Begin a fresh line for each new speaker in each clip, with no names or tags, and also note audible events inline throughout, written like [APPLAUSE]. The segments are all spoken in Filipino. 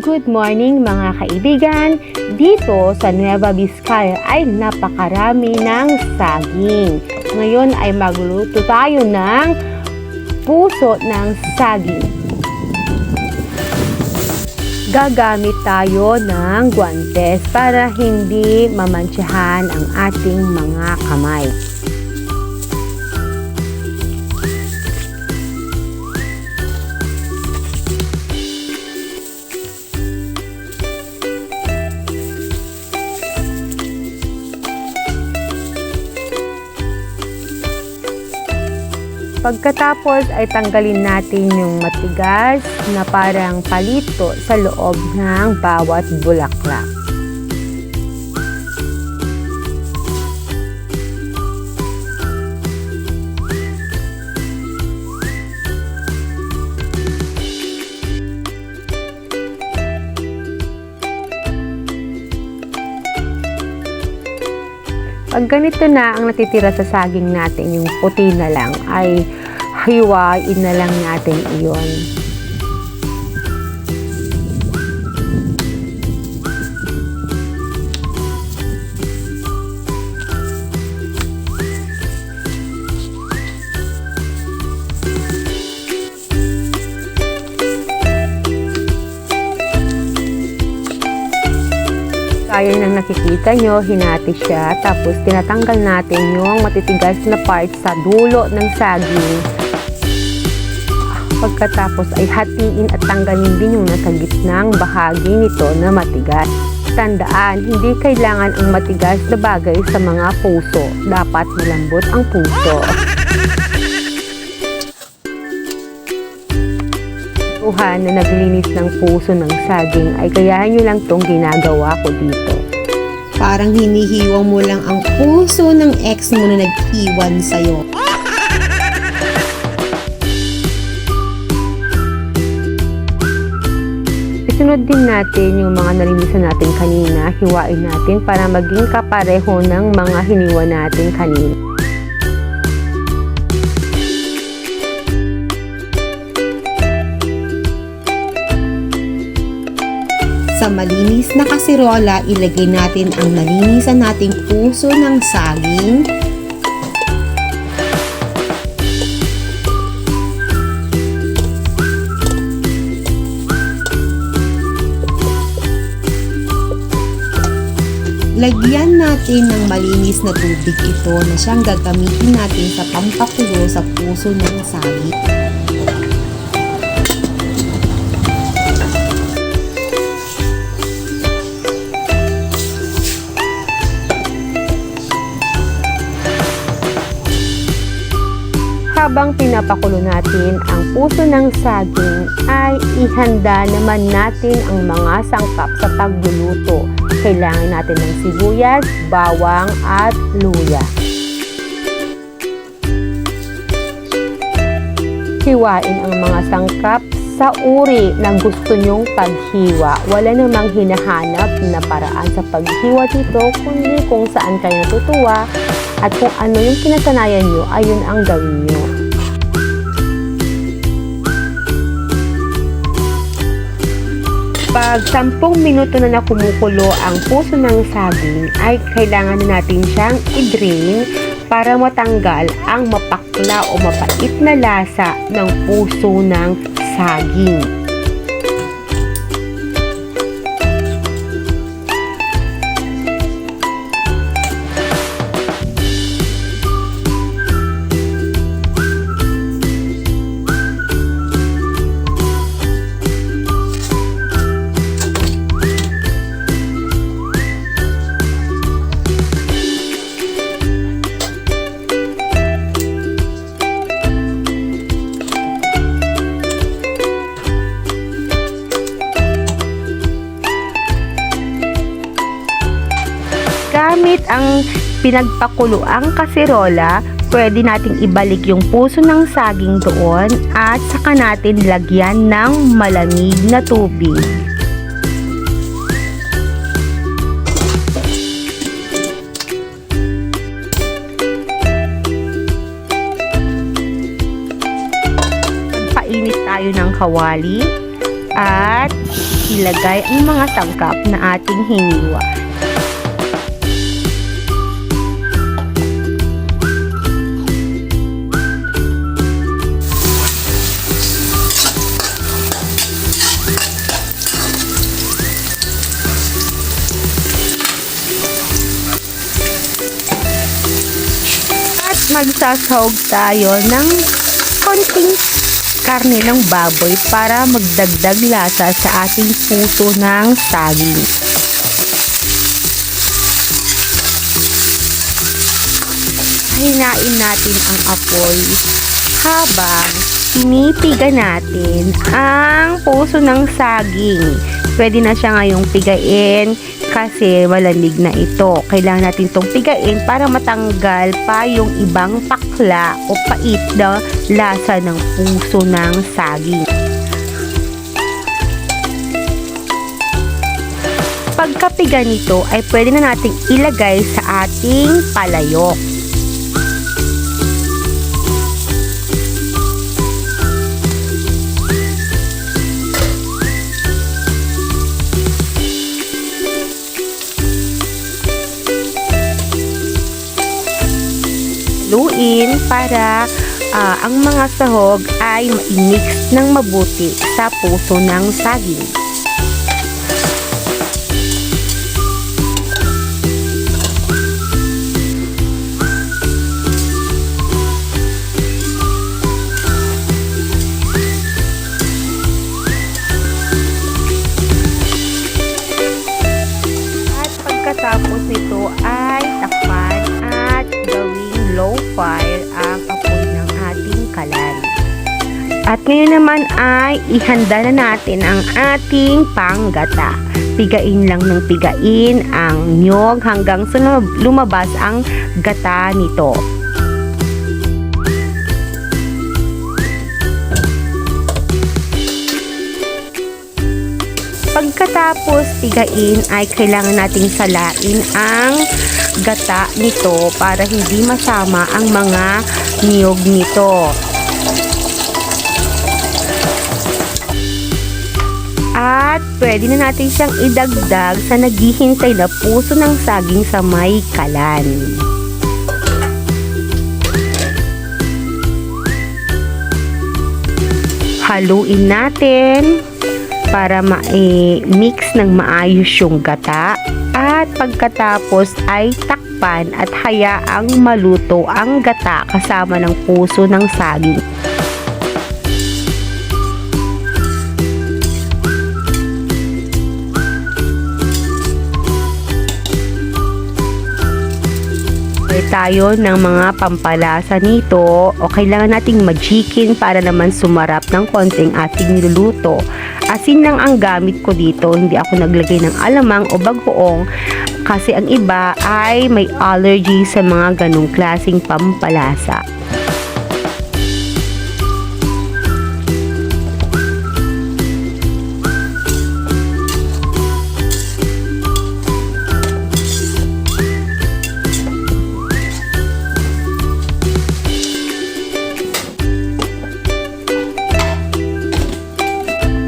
Good morning mga kaibigan! Dito sa Nueva Vizcaya ay napakarami ng saging. Ngayon ay magluto tayo ng puso ng saging. Gagamit tayo ng guantes para hindi mamantsahan ang ating mga kamay. Pagkatapos ay tanggalin natin yung matigas na parang palito sa loob ng bawat bulaklak. Pag ganito na ang natitira sa saging natin, yung puti na lang, ay hiwain na lang natin iyon. Kaya nang nakikita nyo, hinati siya. Tapos tinatanggal natin yung matitigas na part sa dulo ng saging. Pagkatapos ay hatiin at tanggalin din yung nasa gitnang bahagi nito na matigas. Tandaan, hindi kailangan ang matigas na bagay sa mga puso. Dapat malambot ang puso. Tuhan na naglinis ng puso ng saging ay kayahan nyo lang tong ginagawa ko dito.
Parang hinihiwang mo lang ang puso ng ex mo na naghiwan sa'yo.
Isunod din natin yung mga nalinisan natin kanina, hiwain natin para maging kapareho ng mga hiniwa natin kanina.
Sa malinis na kasirola, ilagay natin ang nalinisan nating puso ng saging. Lagyan natin ng malinis na tubig ito na siyang gagamitin natin sa pampakulo sa puso ng saging.
Habang pinapakulo natin ang puso ng saging, ay ihanda naman natin ang mga sangkap sa pagluluto. Kailangan natin ng sibuyas, bawang at luya. Hiwain ang mga sangkap sa uri ng gusto nyong paghiwa. Wala namang hinahanap na paraan sa paghiwa dito, kundi kung saan kayo natutuwa at kung ano yung kinasanayan nyo, ayun ang gawin nyo. Pag 10 minuto na na kumukulo ang puso ng saging, ay kailangan na natin siyang i-drain para matanggal ang mapakla o mapait na lasa ng puso ng saging. Gamit ang pinagpakuluang kaserola, pwede nating ibalik yung puso ng saging doon at saka natin lagyan ng malamig na tubig. Painit tayo ng kawali at ilagay ang mga sangkap na ating hiniwa. Magsasahog tayo ng konting karne ng baboy para magdagdag lasa sa ating puso ng saging. Hinain natin ang apoy habang pinipiga natin ang puso ng saging. Pwede na siya ngayong pigain kasi malamig na ito. Kailangan natin itong pigain para matanggal pa yung ibang pakla o pait na lasa ng puso ng saging. Pagkapiga nito ay pwede na nating ilagay sa ating palayok. Luin para ah, ang mga sahog ay ma-mix ng mabuti sa puso ng saging. At ngayon naman ay ihanda na natin ang ating panggata. Pigain lang ng pigain ang nyog hanggang sa lumab- lumabas ang gata nito. Pagkatapos pigain ay kailangan nating salain ang gata nito para hindi masama ang mga niyog nito. At pwede na natin siyang idagdag sa naghihintay na puso ng saging sa may kalan. Haluin natin para ma-mix ng maayos yung gata at pagkatapos ay takpan at hayaang maluto ang gata kasama ng puso ng saging. Tayo ng mga pampalasa nito o kailangan nating magikin para naman sumarap ng konting ating niluluto. Asin lang ang gamit ko dito, hindi ako naglagay ng alamang o bagoong kasi ang iba ay may allergy sa mga ganong klasing pampalasa.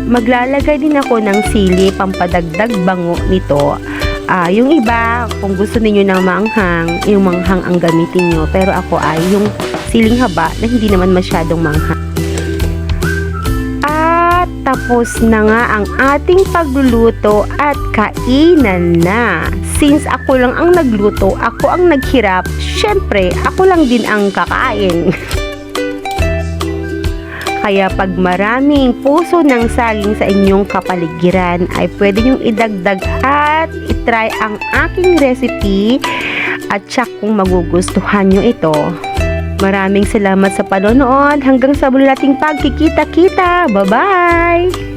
Maglalagay din ako ng sili pampadagdag bango nito. Ah, yung iba, kung gusto niyo ng manghang, yung manghang ang gamitin nyo. Pero ako ay yung siling haba na hindi naman masyadong manghang. At tapos na nga ang ating pagluluto at kainan na. Since ako lang ang nagluto, ako ang naghirap, syempre, ako lang din ang kakain. [LAUGHS] Kaya pag maraming puso ng saging sa inyong kapaligiran ay pwede niyong idagdag at itry ang aking recipe at tsak kung magugustuhan nyo ito. Maraming salamat sa panonood. Hanggang sa muli nating pagkikita-kita. Bye-bye!